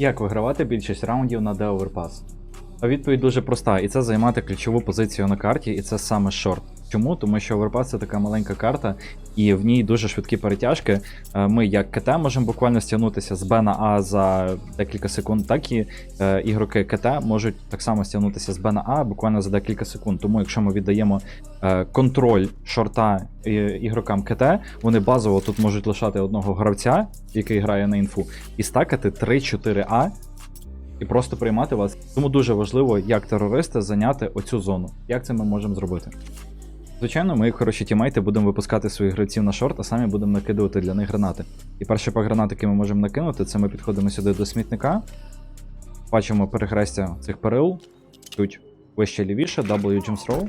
Як вигравати більшість раундів на The Overpass? А Відповідь дуже проста, і це займати ключову позицію на карті, і це саме шорт. Чому? Тому що Overpass це така маленька карта, і в ній дуже швидкі перетяжки. Е, Ми, як КТ, можемо буквально стягнутися з Б на А за декілька секунд, так і е, ігроки КТ можуть так само стягнутися з Б на А буквально за декілька секунд. Тому, якщо ми віддаємо е, контроль шорта е, ігрокам КТ, вони базово тут можуть лишати одного гравця, який грає на інфу, і стакати 3-4А і просто приймати вас. Тому дуже важливо, як терористи, зайняти оцю зону. Як це ми можемо зробити? Звичайно, ми, хороші тімейти, будемо випускати своїх гравців на шорт, а самі будемо накидувати для них гранати. І перший пак гранат, який ми можемо накинути, це ми підходимо сюди до смітника, бачимо перехрестя цих перил, чуть вище лівіше, W Jump Throw.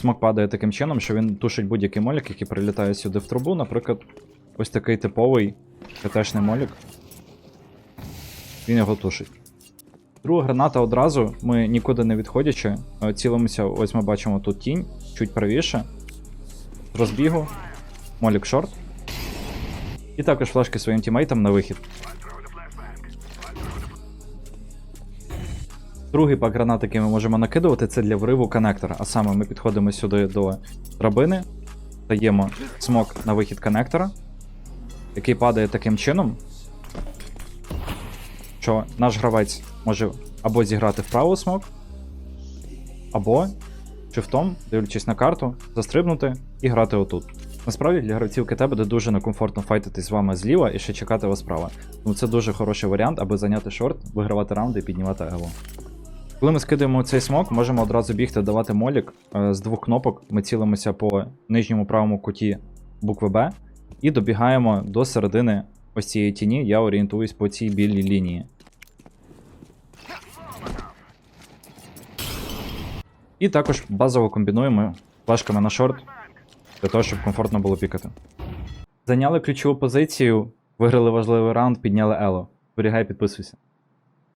Смок падає таким чином, що він тушить будь-який молік, який прилітає сюди в трубу. Наприклад, ось такий типовий КТшний молік. Він його тушить. Друга граната одразу, ми нікуди не відходячи, е, цілимося, ось ми бачимо тут тінь, чуть правіше. Розбігу, молік шорт. І також флешки своїм тімейтам на вихід. Другий пак гранат, який ми можемо накидувати, це для вриву коннектора. А саме ми підходимо сюди до драбини, даємо смок на вихід коннектора, який падає таким чином, що наш гравець може або зіграти вправо смок, або шифтом, дивлячись на карту, застрибнути і грати отут. Насправді для гравців КТ буде дуже некомфортно файтитись з вами зліва і ще чекати вас справа. Тому це дуже хороший варіант, аби зайняти шорт, вигравати раунди і піднімати ело. Коли ми скидаємо цей смок, можемо одразу бігти, давати молік е, з двох кнопок. Ми цілимося по нижньому правому куті букви Б і добігаємо до середини ось цієї тіні. Я орієнтуюсь по цій білій лінії. І також базово комбінуємо флешками на шорт для того, щоб комфортно було пікати. Зайняли ключову позицію, виграли важливий раунд, підняли ело. Зберігай, підписуйся.